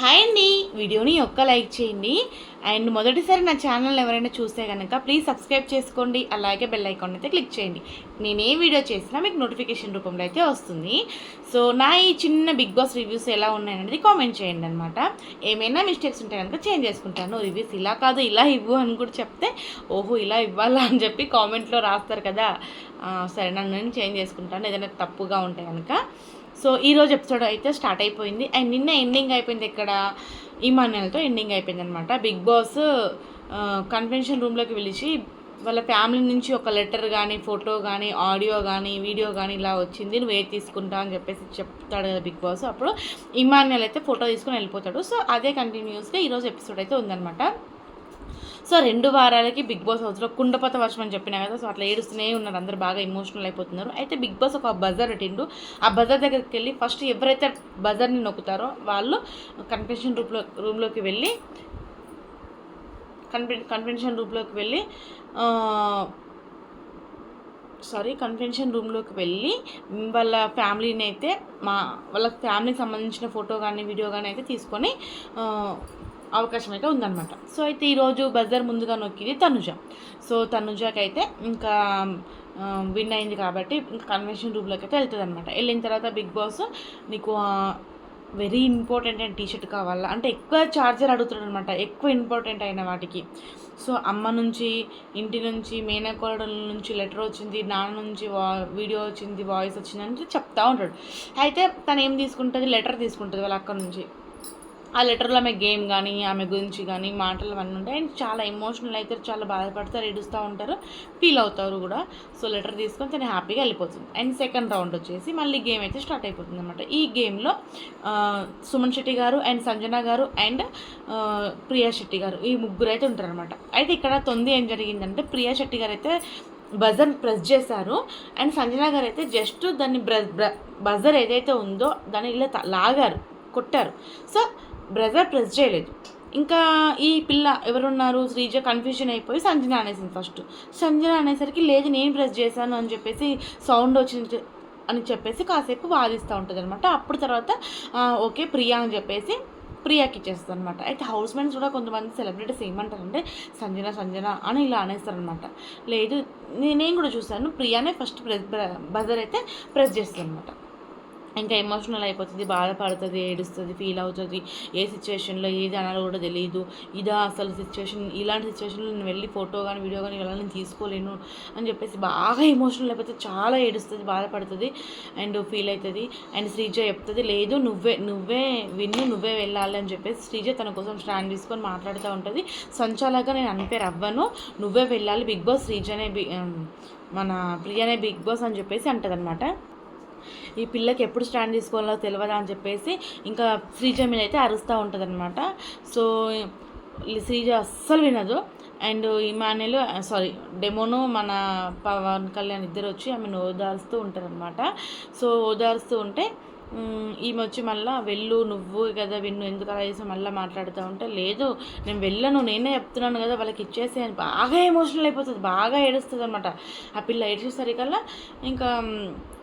Hi అండి. వీడియోని ఒక్క లైక్ చేయండి. అండ్ మొదటిసారి నా ఛానల్ ఎవరైనా చూస్తే కనుక ప్లీజ్ సబ్స్క్రైబ్ చేసుకోండి. అలాగే బెల్ ఐకాన్ అయితే క్లిక్ చేయండి. నేను ఏ వీడియో చేసినా మీకు నోటిఫికేషన్ రూపంలో అయితే వస్తుంది. సో నా ఈ చిన్న బిగ్ బాస్ రివ్యూస్ ఎలా ఉన్నాయనేది కామెంట్ చేయండి అనమాట ఏమైనా మిస్టేక్స్ ఉంటే కనుక చేంజ్ చేసుకుంటాను. రివ్యూస్ ఇలా కాదు ఇలా ఇవ్వు అని కూడా చెప్తే ఓహో ఇలా ఇవ్వాలా అని చెప్పి కామెంట్లో రాస్తారు కదా. సరే నన్ను నేను చేంజ్ చేసుకుంటాను. ఏదైనా తప్పుగా ఉంటే కనుక సో ఈరోజు ఎపిసోడ్ అయితే స్టార్ట్ అయిపోయింది. అండ్ నిన్న ఎండింగ్ అయిపోయింది ఇక్కడ ఇమాన్యుల్తో ఎండింగ్ అయిపోయింది అనమాట బిగ్ బాస్ కన్వెన్షన్ రూమ్లోకి పిలిచి వాళ్ళ ఫ్యామిలీ నుంచి ఒక లెటర్ కానీ ఫోటో కానీ ఆడియో కానీ వీడియో కానీ ఇలా వచ్చింది. నువ్వు ఏది తీసుకుంటా అని చెప్పేసి చెప్తాడు కదా బిగ్ బాస్ అప్పుడు ఇమాన్యుల్ అయితే ఫోటో తీసుకొని వెళ్ళిపోతాడు. సో అదే కంటిన్యూస్గా ఈరోజు ఎపిసోడ్ అయితే ఉందన్నమాట. సో రెండు వారాలకి బిగ్ బాస్ హౌస్లో కుండపత వర్షం అని చెప్పినా కదా సో అట్లా ఏడుస్తూనే ఉన్నారు. అందరూ బాగా ఎమోషనల్ అయిపోతున్నారు. అయితే బిగ్ బాస్ ఒక బజార్ పెట్టిండు ఆ బజార్ దగ్గరికి వెళ్ళి ఫస్ట్ ఎవరైతే బజార్ని నొక్కుతారో వాళ్ళు కన్ఫెషన్ రూమ్లో రూమ్లోకి వెళ్ళి కన్వెన్ కన్వెన్షన్ రూమ్లోకి వెళ్ళి సారీ కన్వెన్షన్ రూమ్లోకి వెళ్ళి వాళ్ళ ఫ్యామిలీని అయితే మా వాళ్ళ ఫ్యామిలీకి సంబంధించిన ఫోటో కానీ వీడియో కానీ అయితే తీసుకొని అవకాశం అయితే ఉందన్నమాట. సో అయితే ఈరోజు బజార్ ముందుగా నొక్కింది తనుజ. సో తనుజకి అయితే ఇంకా విన్ అయింది కాబట్టి ఇంకా కన్వెన్షన్ రూమ్లోకి అయితే వెళ్తుంది అనమాట వెళ్ళిన తర్వాత బిగ్ బాస్ నీకు వెరీ ఇంపార్టెంట్ అయిన టీషర్ట్ కావాలా? అంటే ఎక్కువ ఛార్జర్ అడుగుతున్నాడు అనమాట ఎక్కువ ఇంపార్టెంట్ అయిన వాటికి. సో అమ్మ నుంచి ఇంటి నుంచి మేనకోడల నుంచి లెటర్ వచ్చింది నాన్న నుంచి వా వీడియో వచ్చింది వాయిస్ వచ్చింది అని చెప్తా ఉంటాడు. అయితే తను ఏం తీసుకుంటుంది? లెటర్ తీసుకుంటుంది వాళ్ళ అక్క నుంచి. ఆ లెటర్లో ఆమె గేమ్ కానీ ఆమె గురించి కానీ మాటలు అవన్నీ ఉంటాయి. అండ్ చాలా ఎమోషనల్ అయితే చాలా బాధపడతారు ఏడుస్తూ ఉంటారు ఫీల్ అవుతారు కూడా. సో లెటర్ తీసుకొని తను హ్యాపీగా వెళ్ళిపోతుంది. అండ్ సెకండ్ రౌండ్ వచ్చేసి మళ్ళీ గేమ్ అయితే స్టార్ట్ అయిపోతుంది అనమాట ఈ గేమ్లో సుమన్ శెట్టి గారు అండ్ సంజన గారు అండ్ ప్రియా శెట్టి గారు ఈ ముగ్గురు అయితే ఉంటారనమాట అయితే ఇక్కడ తొంది ఏం జరిగిందంటే ప్రియా శెట్టి గారు అయితే బజర్ ప్రెస్ చేశారు. అండ్ సంజన గారు అయితే జస్ట్ దాన్ని బ్ర బజర్ ఏదైతే ఉందో దాన్ని ఇలా త- లాగారు కొట్టారు. సో బ్రదర్ ప్రెస్ చేయలేదు. ఇంకా ఈ పిల్ల ఎవరున్నారు? శ్రీజ కన్ఫ్యూజన్ అయిపోయి సంజన అనేసింది ఫస్ట్ సంజన అనేసరికి లేదు నేను ప్రెస్ చేశాను అని చెప్పేసి సౌండ్ వచ్చింది అని చెప్పేసి కాసేపు వాదిస్తూ ఉంటుంది అనమాట అప్పుడు తర్వాత ఓకే ప్రియా అని చెప్పేసి ప్రియాకి ఇచ్చేస్తుంది అనమాట అయితే హౌస్ మేట్స్ కూడా కొంతమంది సెలబ్రిటీస్ ఏమంటారంటే సంజన సంజన అని ఇలా అనేస్తారనమాట లేదు నేనేం నేను కూడా చూశాను. ప్రియానే ఫస్ట్ ప్రెస్ బజర్ అయితే ప్రెస్ చేస్తుంది అనమాట ఇంకా ఎమోషనల్ అయిపోతుంది బాధపడుతుంది ఏడుస్తుంది ఫీల్ అవుతుంది. ఏ సిచ్యువేషన్లో ఏది అనాలో కూడా తెలియదు ఇదా అసలు సిచ్యువేషన్ ఇలాంటి సిచ్యువేషన్లో నేను వెళ్ళి ఫోటో కానీ వీడియో కానీ వెళ్ళాలని నేను తీసుకోలేను అని చెప్పేసి బాగా ఎమోషనల్ అయిపోతే చాలా ఏడుస్తుంది బాధపడుతుంది అండ్ ఫీల్ అవుతుంది. అండ్ శ్రీజ చెప్తుంది లేదు నువ్వే నువ్వే విన్ను నువ్వే వెళ్ళాలి అని చెప్పేసి శ్రీజ తన కోసం స్టాండ్ తీసుకొని మాట్లాడుతూ ఉంటుంది. సంచాలగా నేను అన్పేర్ అవ్వను నువ్వే వెళ్ళాలి బిగ్ బాస్ శ్రీజనే బి మన ప్రియనే బిగ్ బాస్ అని చెప్పేసి అంటదనమాట ఈ పిల్లకి ఎప్పుడు స్టాండ్ తీసుకోవాలో తెలియదా అని చెప్పేసి ఇంకా శ్రీజ మీద అయితే అరుస్తూ ఉంటుంది అనమాట సో శ్రీజ అస్సలు వినదు. అండ్ ఇమానులు సారీ డెమోను మన పవన్ కళ్యాణ్ ఇద్దరు వచ్చి ఆమెను ఓదారుస్తూ ఉంటారనమాట సో ఓదారుస్తూ ఉంటే ఈమె వచ్చి మళ్ళీ వెళ్ళు నువ్వు కదా విన్ను ఎందుకు అలా చేసి మళ్ళీ మాట్లాడుతూ ఉంటే లేదు నేను వెళ్ళను నేనే చెప్తున్నాను కదా వాళ్ళకి ఇచ్చేసి అని బాగా ఎమోషనల్ అయిపోతుంది బాగా ఏడుస్తుంది అనమాట ఆ పిల్ల ఏడ్చేసరికల్లా ఇంకా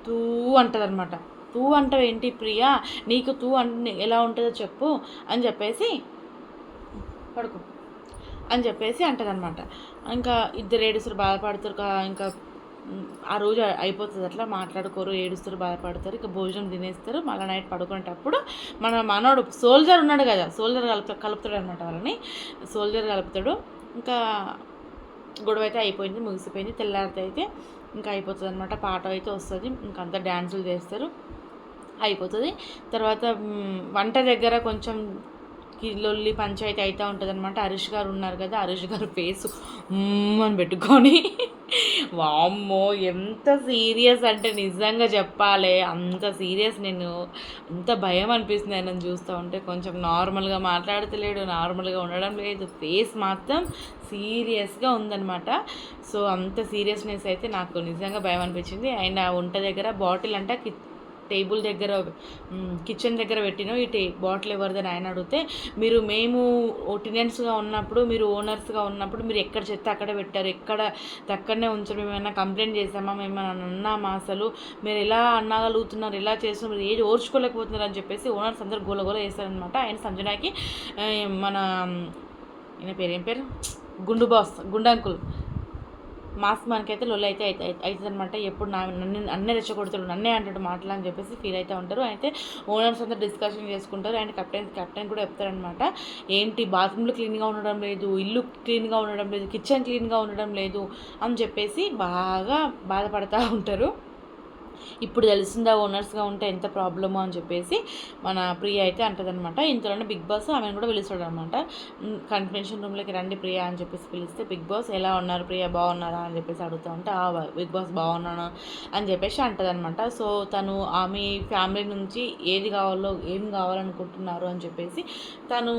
తూ అంటుంది అనమాట తూ అంటావు ఏంటి ప్రియా? నీకు తూ అంటే ఎలా ఉంటుందో చెప్పు అని చెప్పేసి పడుకో అని చెప్పేసి అంటదనమాట ఇంకా ఇద్దరు ఏడుస్తారు బాధపడుతురు కా- ఇంకా ఆ రోజు అయిపోతుంది అట్లా మాట్లాడుకోరు ఏడుస్తారు బాధపడతారు ఇక భోజనం తినేస్తారు. మళ్ళీ నైట్ పడుకునేటప్పుడు మన మనోడు సోల్జర్ ఉన్నాడు కదా సోల్జర్ కలుపు కలుపుతాడు అనమాట వాళ్ళని. సోల్జర్ కలుపుతాడు. ఇంకా గొడవ అయితే అయిపోయింది ముగిసిపోయింది. తెల్లారితే అయితే ఇంకా అయిపోతుంది అనమాట పాట అయితే వస్తుంది. ఇంకా అంతా డ్యాన్సులు చేస్తారు. అయిపోతుంది. తర్వాత వంట దగ్గర కొంచెం కి- పంచాయతీ అవుతూ ఉంటుంది అనమాట హరీష్ గారు ఉన్నారు కదా హరీష్ గారు ఫేస్ అని పెట్టుకొని వామ్మో ఎంత సీరియస్ అంటే నిజంగా చెప్పాలి. అంత సీరియస్ నేను అంత భయం అనిపిస్తుంది ఆయన చూస్తూ ఉంటే. కొంచెం నార్మల్గా మాట్లాడతలేడు నార్మల్గా ఉండడం లేదు. ఫేస్ మాత్రం సీరియస్గా ఉందనమాట సో అంత సీరియస్నెస్ అయితే నాకు నిజంగా భయం అనిపించింది. అండ్ ఆ వంట దగ్గర బాటిల్ అంటే కి- టేబుల్ దగ్గర కిచెన్ దగ్గర పెట్టినో ఈ టే బాటిల్ ఎవరిదని ఆయన అడిగితే మీరు మేము టెనెంట్స్గా ఉన్నప్పుడు మీరు ఓనర్స్గా ఉన్నప్పుడు మీరు ఎక్కడ చెత్త అక్కడ పెట్టారు ఎక్కడ అక్కడనే ఉంచారు మేము ఏమైనా కంప్లైంట్ చేసామా మేము ఏమైనా అన్నామా అసలు మీరు ఎలా అన్నగలుగుతున్నారు ఎలా చేస్తున్నారు మీరు ఏది ఓర్చుకోలేకపోతున్నారు అని చెప్పేసి ఓనర్స్ అందరు గోల గోల చేస్తారనమాట ఆయన సంజనాకి మన ఈయన పేరు ఏం పేరు? గుండు బాస్ గుండంకుల్ మాస్క్ మనకైతే లొల్లి అయితే అవుతుంది అనమాట ఎప్పుడు నా నన్ను నన్నే రెచ్చగొడతాడు నన్నే అంటాడు మాటలు అని చెప్పేసి ఫీల్ అయితే ఉంటారు. అయితే ఓనర్స్ అంతా డిస్కషన్ చేసుకుంటారు. అండ్ కెప్టెన్ కెప్టెన్ కూడా చెప్తారనమాట ఏంటి బాత్రూమ్లు క్లీన్గా ఉండడం లేదు ఇల్లు క్లీన్గా ఉండడం లేదు కిచెన్ క్లీన్గా ఉండడం లేదు అని చెప్పేసి బాగా బాధపడతా ఉంటారు. ఇప్పుడు తెలిసిందా ఓనర్స్గా ఉంటే ఎంత ప్రాబ్లమో అని చెప్పేసి మన ప్రియ అయితే అంటదనమాట ఇంతలోనే బిగ్ బాస్ ఆమెను కూడా పిలుస్తాడు అనమాట కన్ఫెన్షన్ రూమ్లోకి రండి ప్రియ అని చెప్పేసి పిలిస్తే బిగ్ బాస్ ఎలా ఉన్నారు ప్రియ? బాగున్నారా అని చెప్పేసి అడుగుతూ ఉంటే ఆ బిగ్ బాస్ బాగున్నాను అని చెప్పేసి అంటదనమాట సో తను ఆమె ఫ్యామిలీ నుంచి ఏది కావాలో ఏం కావాలనుకుంటున్నారు అని చెప్పేసి తను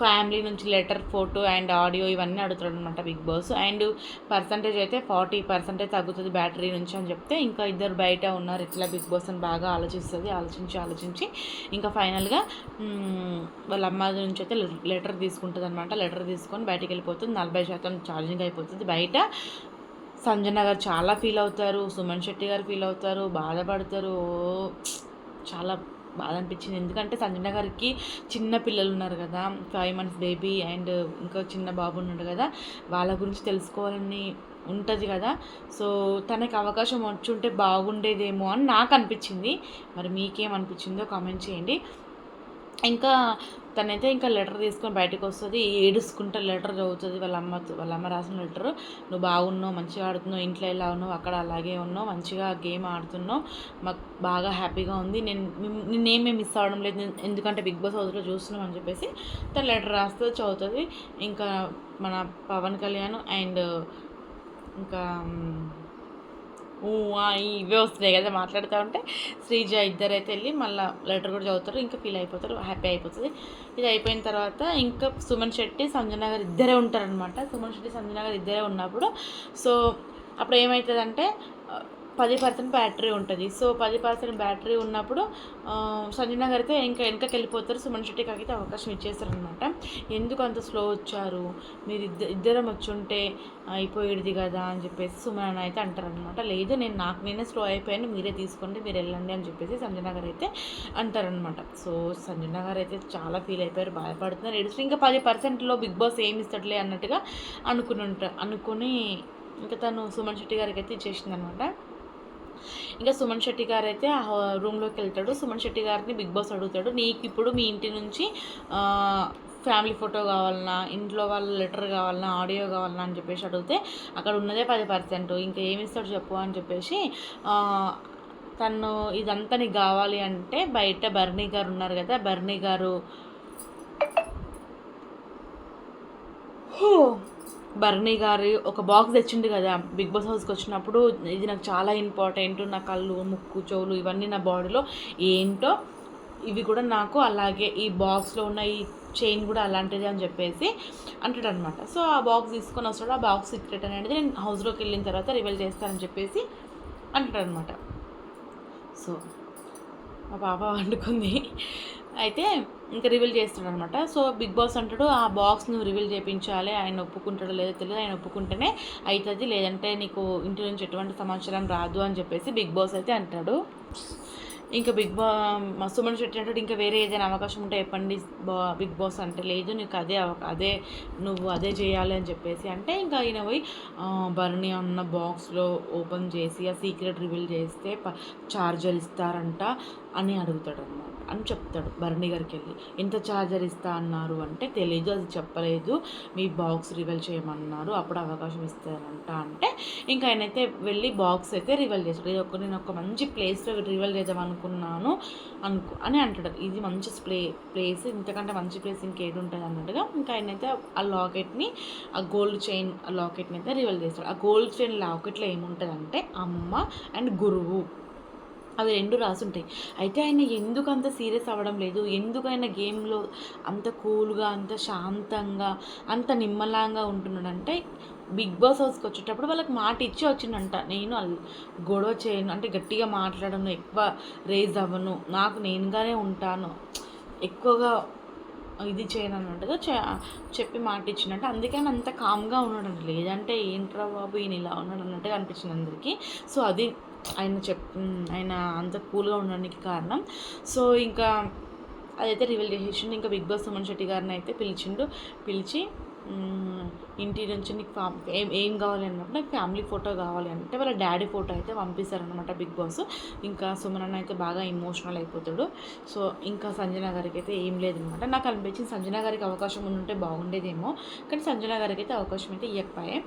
ఫ్యామిలీ నుంచి లెటర్ ఫోటో అండ్ ఆడియో ఇవన్నీ అడుగుతాడు అనమాట బిగ్ బాస్. అండ్ పర్సంటేజ్ అయితే ఫార్టీ పర్సెంటేజ్ తగ్గుతుంది బ్యాటరీ నుంచి అని చెప్తే ఇంకా ఇద్దరు బయట ఉన్నారు. ఇట్లా బిగ్ బాస్ అని బాగా ఆలోచిస్తుంది. ఆలోచించి ఆలోచించి ఇంకా ఫైనల్గా వాళ్ళ అమ్మ నుంచి అయితే లెటర్ తీసుకుంటుంది అనమాట లెటర్ తీసుకొని బయటకు వెళ్ళిపోతుంది. నలభై శాతం ఛార్జింగ్ అయిపోతుంది. బయట సంజన గారు చాలా ఫీల్ అవుతారు. సుమన్ శెట్టి గారు ఫీల్ అవుతారు. బాధపడతారు. చాలా బాధ అనిపించింది ఎందుకంటే సంజన గారికి చిన్న పిల్లలు ఉన్నారు కదా ఫైవ్ మంత్స్ బేబీ అండ్ ఇంకా చిన్న బాబు ఉన్నాడు కదా వాళ్ళ గురించి తెలుసుకోవాలని ఉంటుంది కదా. సో తనకి అవకాశం వచ్చుంటే బాగుండేదేమో అని నాకు అనిపించింది. మరి మీకేం అనిపించిందో కామెంట్ చేయండి. ఇంకా తనైతే ఇంకా లెటర్ తీసుకొని బయటకు వస్తుంది ఏడుచుకుంటే లెటర్ చదువుతుంది. వాళ్ళ అమ్మ వాళ్ళ అమ్మ రాసిన లెటర్ నువ్వు బాగున్నావు మంచిగా ఆడుతున్నావు ఇంట్లో ఎలా ఉన్నావు అక్కడ అలాగే ఉన్నావు మంచిగా గేమ్ ఆడుతున్నావు మాకు బాగా హ్యాపీగా ఉంది. నేను నిన్- నిన్నేమీ మిస్ అవ్వడం లేదు ఎందుకంటే బిగ్ బాస్ హౌస్లో చూస్తున్నాం అని చెప్పేసి తను లెటర్ రాస్తుంది చదువుతుంది. ఇంకా మన పవన్ కళ్యాణ్ అండ్ ఇంకా ఊ, ఇవే వస్తున్నాయి కదా మాట్లాడుతూ ఉంటే శ్రీజ ఇద్దరు అయితే వెళ్ళి మళ్ళీ లెటర్ కూడా చదువుతారు ఇంకా ఫీల్ అయిపోతారు హ్యాపీ అయిపోతుంది. ఇది అయిపోయిన తర్వాత ఇంకా సుమన్ శెట్టి సంజన నగర్ ఇద్దరే ఉంటారనమాట సుమన్ శెట్టి సంజన నగర్ ఇద్దరే ఉన్నప్పుడు. సో అప్పుడు ఏమవుతుందంటే పది పర్సెంట్ బ్యాటరీ ఉంటుంది. సో పది పర్సెంట్ బ్యాటరీ ఉన్నప్పుడు సంజయ్ నగర్ అయితే ఇంకా వెనకకి వెళ్ళిపోతారు. సుమన్ శెట్టికి అయితే అవకాశం ఇచ్చేస్తారనమాట ఎందుకు అంత స్లో వచ్చారు? మీరు ఇద్ద ఇద్దరం వచ్చుంటే అయిపోయేది కదా అని చెప్పేసి సుమన్ అయితే అంటారనమాట లేదు నేను నాకు నేనే స్లో అయిపోయాను. మీరే తీసుకోండి మీరు వెళ్ళండి అని చెప్పేసి సంజయ్ నగర్ అయితే అంటారనమాట సో సంజయ్ నగర్ అయితే చాలా ఫీల్ అయిపోయారు బాధపడుతున్నారు ఏడుస్తారు ఇంకా పది పర్సెంట్లో బిగ్ బాస్ ఏమి ఇస్తాడులే అన్నట్టుగా అనుకుని ఉంటారు అనుకుని ఇంకా తను సుమన్ శెట్టి గారికి అయితే ఇచ్చేసింది అనమాట ఇంకా సుమన్ శెట్టి గారు అయితే ఆ రూమ్లోకి వెళ్తాడు. సుమన్ శెట్టి గారిని బిగ్ బాస్ అడుగుతాడు. నీకు ఇప్పుడు మీ ఇంటి నుంచి ఫ్యామిలీ ఫోటో కావాలన్నా ఇంట్లో వాళ్ళ లెటర్ కావాలన్నా ఆడియో కావాలన్నా అని చెప్పేసి అడిగితే అక్కడ ఉన్నదే పది పర్సెంట్. ఇంకా ఏమి ఇస్తాడు చెప్పు అని చెప్పేసి తను ఇదంతా నీకు కావాలి అంటే బయట బర్నీ గారు ఉన్నారు కదా బర్నీ గారు. భరణి బర్నీ గారి ఒక బాక్స్ తెచ్చిండు కదా బిగ్ బాస్ హౌస్కి వచ్చినప్పుడు ఇది నాకు చాలా ఇంపార్టెంట్ నా కళ్ళు ముక్కు చెవులు ఇవన్నీ నా బాడీలో ఏంటో ఇవి కూడా నాకు అలాగే ఈ బాక్స్లో ఉన్న ఈ చైన్ కూడా అలాంటిది అని చెప్పేసి అంటాడు అనమాట సో ఆ బాక్స్ తీసుకొని వస్తాడు ఆ బాక్స్ సీక్రెట్ అనేది నేను హౌస్లోకి వెళ్ళిన తర్వాత రివీల్ చేస్తానని చెప్పేసి అంటాడు అనమాట సో మా పాప వండుకుంది. అయితే ఇంకా రివీల్ చేస్తాడు అనమాట సో బిగ్ బాస్ అంటాడు ఆ బాక్స్ నువ్వు రివీల్ చేయించాలి ఆయన ఒప్పుకుంటాడో లేదో తెలియదు. ఆయన ఒప్పుకుంటేనే అవుతుంది. లేదంటే నీకు ఇంటి నుంచి ఎటువంటి సమాచారం రాదు అని చెప్పేసి బిగ్ బాస్ అయితే అంటాడు. ఇంకా బిగ్ బా మా సుమన్ శెట్టి అంటాడు ఇంకా వేరే ఏదైనా అవకాశం ఉంటే చెప్పండి బా బిగ్ బాస్ అంటే లేదు. నీకు అదే అదే నువ్వు అదే చేయాలి అని చెప్పేసి. అంటే ఇంకా ఆయన పోయి ఆ, ఉన్న అన్న బాక్స్లో ఓపెన్ చేసి ఆ సీక్రెట్ రివీల్ చేస్తే ప చార్జర్ ఇస్తారంట. అని అడుగుతాడు అనమాట అని చెప్తాడు భరణి గారికి వెళ్ళి ఎంత చార్జర్ ఇస్తా అన్నారు? అంటే తెలీదు అది చెప్పలేదు. మీ బాక్స్ రివెల్ చేయమన్నారు. అప్పుడు అవకాశం ఇస్తారంట. అంటే ఇంకా ఆయనైతే వెళ్ళి బాక్స్ అయితే రివల్ చేస్తాడు. ఇది ఒక నేను ఒక మంచి ప్లేస్లో రివల్ చేద్దాం అనుకున్నాను అని అంటాడు. ఇది మంచి ప్లే ప్లేస్. ఇంతకంటే మంచి ప్లేస్ ఇంకేది ఉంటుంది? అన్నట్టుగా ఇంకా ఆయన అయితే ఆ లాకెట్ని ఆ గోల్డ్ చైన్ ఆ లాకెట్ని అయితే రివల్ చేస్తాడు. ఆ గోల్డ్ చైన్ లాకెట్లో ఏముంటుంది అంటే అమ్మ అండ్ గురువు. అవి రెండు రాసుంటాయి. అయితే ఆయన ఎందుకు అంత సీరియస్ అవ్వడం లేదు? ఎందుకు ఆయన గేమ్లో అంత కూల్గా అంత శాంతంగా అంత నిమ్మలంగా ఉంటున్నాడంటే బిగ్ బాస్ హౌస్కి వచ్చేటప్పుడు వాళ్ళకి మాట ఇచ్చి వచ్చిందంట నేను గొడవ చేయను అంటే గట్టిగా మాట్లాడను ఎక్కువ రేజ్ అవ్వను నాకు నేనుగానే ఉంటాను ఎక్కువగా ఇది చేయను అన్నట్టుగా చెప్పి మాట ఇచ్చినట్టు అందుకే అంత కామ్గా ఉన్నాడు లేదంటే ఏంట్రా బాబు ఈయన ఇలా ఉన్నాడు అన్నట్టుగా అనిపించింది అందరికీ. సో అది ఆయన చెప్ ఆయన అంత కూల్గా ఉండడానికి కారణం. సో ఇంకా అదైతే రివీల్ చేసేసిండు ఇంకా బిగ్ బాస్ సుమన్ శెట్టి గారిని అయితే పిలిచిండు. పిలిచి ఇంటి నుంచి నీకు ఫ్యామ్ ఏం ఏం కావాలి అనమాట నాకు ఫ్యామిలీ ఫోటో కావాలి అంటే వాళ్ళ డాడీ ఫోటో అయితే పంపిస్తారనమాట బిగ్ బాస్. ఇంకా సుమన్ అన్న అయితే బాగా ఇమోషనల్ అయిపోతాడు. సో ఇంకా సంజన గారికి అయితే ఏం లేదనమాట నాకు అనిపించింది సంజన గారికి అవకాశం ఉంటే బాగుండేదేమో. కానీ సంజన గారికి అయితే అవకాశం అయితే ఇవ్వకపోయే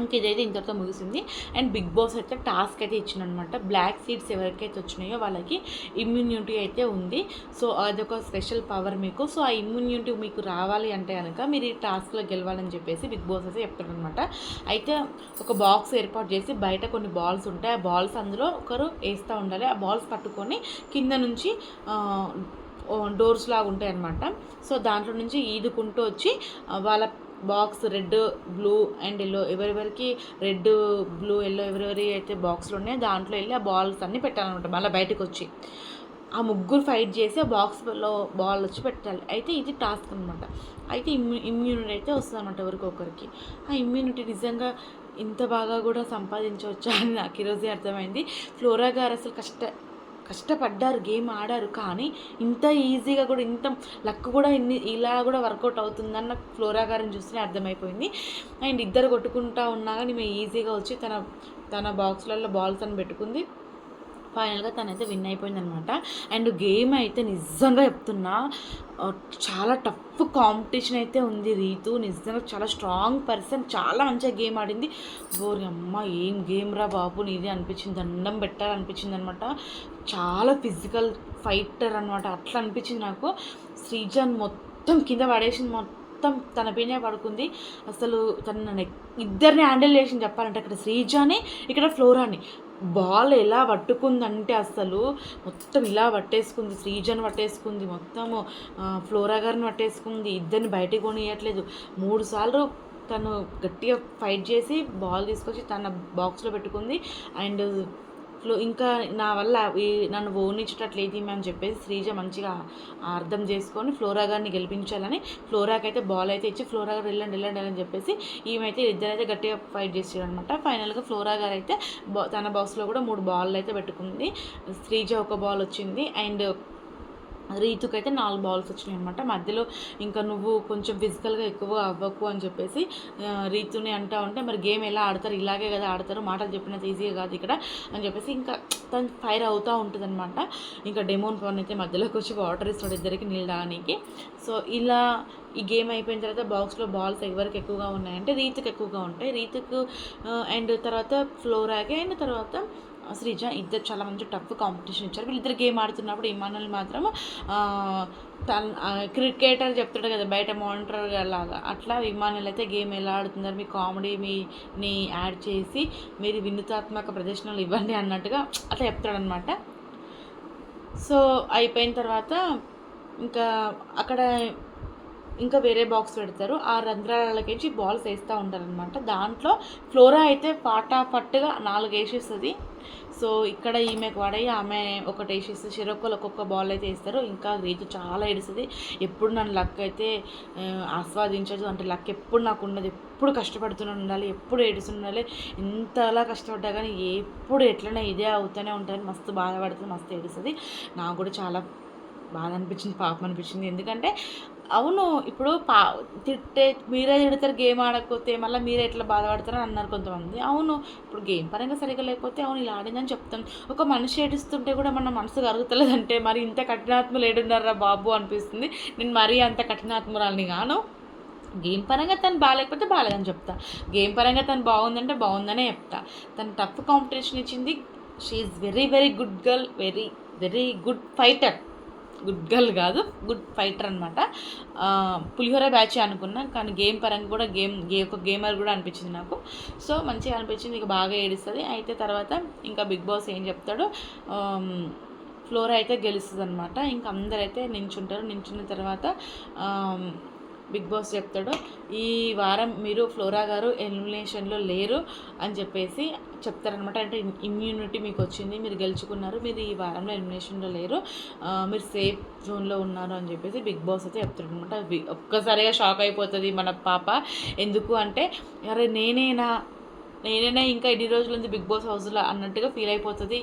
ఇంక ఇదైతే ఇంతటితో ముగిసింది. అండ్ బిగ్ బాస్ అయితే టాస్క్ అయితే ఇచ్చిందనమాట బ్లాక్ సీడ్స్ ఎవరికైతే వచ్చినాయో వాళ్ళకి ఇమ్యూనిటీ అయితే ఉంది. సో అదొక స్పెషల్ పవర్ మీకు. సో ఆ ఇమ్యూనిటీ మీకు రావాలి అంటే కనుక మీరు ఈ టాస్క్లో గెలవాలని చెప్పేసి బిగ్ బాస్ అయితే చెప్తారనమాట అయితే ఒక బాక్స్ ఏర్పాటు చేసి బయట కొన్ని బాల్స్ ఉంటాయి. ఆ బాల్స్ అందులో ఒకరు వేస్తూ ఉండాలి. ఆ బాల్స్ పట్టుకొని కింద నుంచి డోర్స్ లాగా ఉంటాయి అనమాట సో దాంట్లో నుంచి ఈదుకుంటూ వచ్చి వాళ్ళ box red blue and yellow ఎవరెవరికి రెడ్ బ్లూ ఎల్లో ఎవరెవరి అయితే బాక్స్లు ఉన్నాయో దాంట్లో వెళ్ళి ఆ బాల్స్ అన్నీ పెట్టాలన్నమాట. మళ్ళీ బయటకు వచ్చి ఆ ముగ్గురు ఫైట్ చేసి ఆ బాక్స్లో బాల్ వచ్చి పెట్టాలి. అయితే ఇది టాస్క్ అనమాట అయితే ఇమ్యూ ఇమ్యూనిటీ అయితే వస్తుంది అనమాట ఎవరికొకరికి. ఆ ఇమ్యూనిటీ నిజంగా ఇంత బాగా కూడా సంపాదించవచ్చా అని నాకు ఈరోజే అర్థమైంది. ఫ్లోరా గారు అసలు కష్ట కష్టపడ్డారు గేమ్ ఆడారు కానీ ఇంత ఈజీగా కూడా ఇంత లక్ కూడా ఇన్ని ఇలా కూడా వర్కౌట్ అవుతుందని నాకు ఫ్లోరా గారిని చూస్తేనే అర్థమైపోయింది. అండ్ ఇద్దరు కొట్టుకుంటా ఉన్నా కానీ మేము ఈజీగా వచ్చి తన తన బాక్స్లలో బాల్స్ అని పెట్టుకుంది. ఫైనల్గా తనైతే విన్ అయిపోయింది అనమాట అండ్ గేమ్ అయితే నిజంగా చెప్తున్నా చాలా టఫ్ కాంపిటీషన్ అయితే ఉంది రీతు. నిజంగా చాలా స్ట్రాంగ్ పర్సన్ చాలా మంచిగా గేమ్ ఆడింది. ఓరి అమ్మ ఏం గేమ్ రా బాబు నీది అనిపించింది దండం పెట్టాలనిపించింది అనమాట. చాలా ఫిజికల్ ఫైటర్ అనమాట అట్లా అనిపించింది నాకు. శ్రీజాన్ మొత్తం కింద పడేసింది మొత్తం మొత్తం తన పైనే పడుకుంది. అసలు తన ఇద్దరిని హ్యాండిల్ చేసింది చెప్పాలంటే అక్కడ శ్రీజాని ఇక్కడ ఫ్లోరాని. బాల్ ఎలా పట్టుకుందంటే అసలు మొత్తం ఇలా పట్టేసుకుంది. శ్రీజన్ పట్టేసుకుంది. మొత్తము ఫ్లోరా గారిని పట్టేసుకుంది. ఇద్దరిని బయటకు కొనియట్లేదు. మూడు సార్లు తను గట్టిగా ఫైట్ చేసి బాల్ తీసుకొచ్చి తన బాక్స్లో పెట్టుకుంది. అండ్ ఫ్లో ఇంకా నా వల్ల ఈ నన్ను ఓనించేటట్లేదు ఈమె అని చెప్పేసి శ్రీజ మంచిగా అర్థం చేసుకొని ఫ్లోరా గారిని గెలిపించాలని ఫ్లోరాకి అయితే బాల్ అయితే ఇచ్చి ఫ్లోరా గారు వెళ్ళండి వెళ్ళండి అని చెప్పేసి ఈమెయితే ఇద్దరైతే గట్టిగా ఫైట్ చేసారు అనమాట ఫైనల్గా ఫ్లోరా గారు అయితే తన బాక్స్లో కూడా మూడు బాల్ అయితే పెట్టుకుంది. శ్రీజ ఒక బాల్ వచ్చింది. అండ్ రీతుకు అయితే నాలుగు బాల్స్ వచ్చినాయి అనమాట మధ్యలో ఇంకా నువ్వు కొంచెం ఫిజికల్గా ఎక్కువ అవ్వకు అని చెప్పేసి రీతుని అంటా ఉంటే మరి గేమ్ ఎలా ఆడతారు? ఇలాగే కదా ఆడతారు. మాటలు చెప్పినంత ఈజీగా కాదు ఇక్కడ అని చెప్పేసి ఇంకా తను ఫైర్ అవుతూ ఉంటుంది అనమాట ఇంకా డెమోన్ పవన్ అయితే మధ్యలోకి వచ్చి వాటర్ ఇస్తాడు ఇద్దరికి నీళ్ళు సో ఇలా ఈ గేమ్ అయిపోయిన తర్వాత బాక్స్లో బాల్స్ ఎవరికి ఎక్కువగా ఉన్నాయంటే రీతుకు ఎక్కువగా ఉంటాయి. రీతుకు అండ్ తర్వాత ఫ్లోరాకి అండ్ తర్వాత శ్రీజ ఇద్దరు చాలా మంచి టఫ్ కాంపిటీషన్ ఇచ్చారు. వీళ్ళిద్దరు గేమ్ ఆడుతున్నప్పుడు ఇమానుల్ మాత్రం తన క్రికెటర్ చెప్తాడు కదా బయట మానిటర్ లాగా. అట్లా విమానాలు అయితే గేమ్ ఎలా ఆడుతున్నారు మీ కామెడీ మీని యాడ్ చేసి మీరు వినూతాత్మక ప్రదర్శనలు ఇవ్వండి అన్నట్టుగా అట్లా చెప్తాడనమాట సో అయిపోయిన తర్వాత ఇంకా అక్కడ ఇంకా వేరే బాక్స్ పెడతారు. ఆ రంధ్రాలకేసి బాల్స్ వేస్తూ ఉంటారనమాట దాంట్లో ఫ్లోరా అయితే ఫటాఫట్గా నాలుగు వేసేస్తుంది సో ఇక్కడ ఈమెకు పడి ఆమె ఒకటి వేసేస్తుంది చెరొక్కలు ఒక్కొక్క బాల్ అయితే వేస్తారు. ఇంకా రీతు చాలా ఏడుస్తుంది. ఎప్పుడు నన్ను లక్ అయితే ఆస్వాదించదు. అంటే లక్ ఎప్పుడు నాకు ఉండదు. ఎప్పుడు కష్టపడుతూనే ఉండాలి. ఎప్పుడు ఏడుస్తుండాలి ఎంతలా కష్టపడ్డా కానీ ఎప్పుడు ఎట్లనే ఇదే అవుతూనే ఉంటుంది మస్తు బాధపడుతుంది. మస్తు ఏడుస్తుంది. నాకు కూడా చాలా బాధ అనిపించింది. పాపం అనిపించింది. ఎందుకంటే అవును ఇప్పుడు పా తిట్టే మీరే తిడతారు గేమ్ ఆడకపోతే మళ్ళీ మీరే ఎట్లా బాధపడతారు అని అన్నారు కొంతమంది. అవును ఇప్పుడు గేమ్ పరంగా సరిగ్గా లేకపోతే అవును ఇలా ఆడిందని చెప్తాం. ఒక మనిషి ఏడుస్తుంటే కూడా మన మనసు కరుగుతలేదంటే మరి ఇంత కఠినాత్మలు ఏడున్నారా బాబు అనిపిస్తుంది. నేను మరీ అంత కఠినాత్మరాలని గాను. గేమ్ పరంగా తను బాగాలేకపోతే బాగాలేదని చెప్తా. గేమ్ పరంగా తను బాగుందంటే బాగుందనే చెప్తా. తను టఫ్ కాంపిటీషన్ ఇచ్చింది. She is very very good girl very very good fighter good girl కాదు గుడ్ ఫైటర్ అనమాట పులిహోర బ్యాచ్ అనుకున్నా కానీ గేమ్ పరంగా కూడా గేమ్ గే ఒక గేమర్ కూడా అనిపించింది నాకు. సో మంచిగా అనిపించింది ఇక బాగా ఏడుస్తుంది. అయితే తర్వాత ఇంకా బిగ్ బాస్ ఏం చెప్తాడు? ఫ్లోర్ అయితే గెలుస్తుంది అనమాట ఇంకా అందరైతే నించుంటారు. నించున్న తర్వాత బిగ్ బాస్ చెప్తాడు ఈ వారం మీరు ఫ్లోరా గారు ఎలిమినేషన్లో లేరు అని చెప్పేసి చెప్తారనమాట అంటే ఇమ్యూనిటీ మీకు వచ్చింది మీరు గెలుచుకున్నారు మీరు ఈ వారంలో ఎలిమినేషన్లో లేరు మీరు సేఫ్ జోన్లో ఉన్నారు అని చెప్పేసి బిగ్ బాస్ అయితే చెప్తాడు అనమాట ఒక్కసారిగా షాక్ అయిపోతుంది మన పాప. ఎందుకు అంటే అరే నేనేనా? నేనైనా ఇంకా ఎన్ని రోజుల నుంచి బిగ్ బాస్ హౌస్లో అన్నట్టుగా ఫీల్ అయిపోతుంది.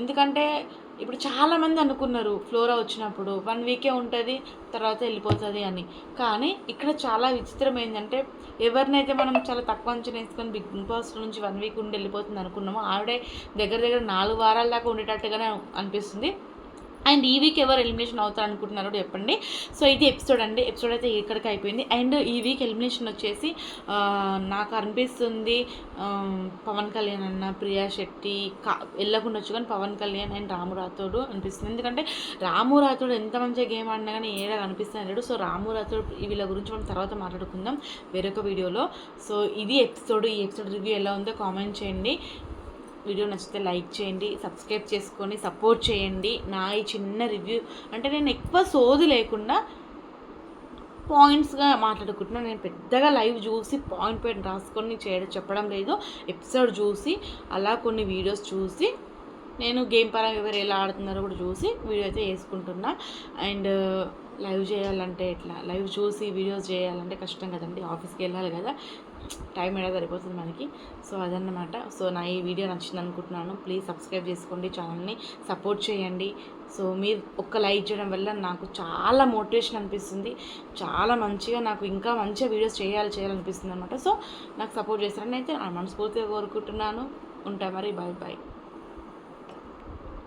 ఎందుకంటే ఇప్పుడు చాలామంది అనుకున్నారు ఫ్లోరా వచ్చినప్పుడు వన్ వీకే ఉంటుంది తర్వాత వెళ్ళిపోతుంది అని. కానీ ఇక్కడ చాలా విచిత్రం ఏంటంటే ఎవరినైతే మనం చాలా తక్కువ అంచనా వేసుకొని బిగ్ బాస్ నుంచి వన్ వీక్ ఉండి వెళ్ళిపోతుంది అనుకున్నామో ఆవిడే దగ్గర దగ్గర నాలుగు వారాల దాకా ఉండేటట్టుగానే అనిపిస్తుంది. అండ్ ఈ వీక్ ఎవరు ఎలిమినేషన్ అవుతారు అనుకుంటున్నారో చెప్పండి. సో ఇది ఎపిసోడ్ అండి. ఎపిసోడ్ అయితే ఇక్కడికి అయిపోయింది. అండ్ ఈ వీక్ ఎలిమినేషన్ వచ్చేసి నాకు అనిపిస్తుంది పవన్ కళ్యాణ్ అన్న ప్రియా శెట్టి కా వెళ్ళకుండా వచ్చు కానీ పవన్ కళ్యాణ్ అండ్ రాము రాథోడు అనిపిస్తుంది. ఎందుకంటే రాము రాథోడు ఎంత మంచిగా గేమ్ ఆడినా కానీ ఏడా కనిపిస్తున్నాడు సో రాము రాథోడు వీళ్ళ గురించి మనం తర్వాత మాట్లాడుకుందాం వేరొక వీడియోలో. సో ఇది ఎపిసోడ్. ఈ ఎపిసోడ్ రివ్యూ ఎలా ఉందో కామెంట్ చేయండి. వీడియో నచ్చితే లైక్ చేయండి సబ్స్క్రైబ్ చేసుకొని సపోర్ట్ చేయండి. నా ఈ చిన్న రివ్యూ అంటే నేను ఎక్కువ సోది లేకుండా పాయింట్స్గా మాట్లాడుకుంటున్నాను నేను పెద్దగా లైవ్ చూసి పాయింట్ పాయింట్ రాసుకొని చేయడం చెప్పడం లేదు. ఎపిసోడ్ చూసి అలా కొన్ని వీడియోస్ చూసి నేను గేమ్ పరంగా ఎవరు ఎలా ఆడుతున్నారో కూడా చూసి వీడియో అయితే వేసుకుంటున్నా. అండ్ లైవ్ చేయాలంటే ఎట్లా? లైవ్ చూసి వీడియోస్ చేయాలంటే కష్టం కదండి. ఆఫీస్కి వెళ్ళాలి కదా. టైం ఎలా సరిపోతుంది మనకి. సో అదన్నమాట. సో నా ఈ వీడియో నచ్చింది అనుకుంటున్నాను. ప్లీజ్ సబ్స్క్రైబ్ చేసుకోండి ఛానల్ని. సపోర్ట్ చేయండి. సో మీరు ఒక్క లైక్ చేయడం వల్ల నాకు చాలా మోటివేషన్ అనిపిస్తుంది. చాలా మంచిగా నాకు ఇంకా మంచిగా వీడియోస్ చేయాలి చేయాలనిపిస్తుంది అనమాట సో నాకు సపోర్ట్ చేస్తారని అయితే మనస్ఫూర్తిగా కోరుకుంటున్నాను. ఉంటా మరి. Bye bye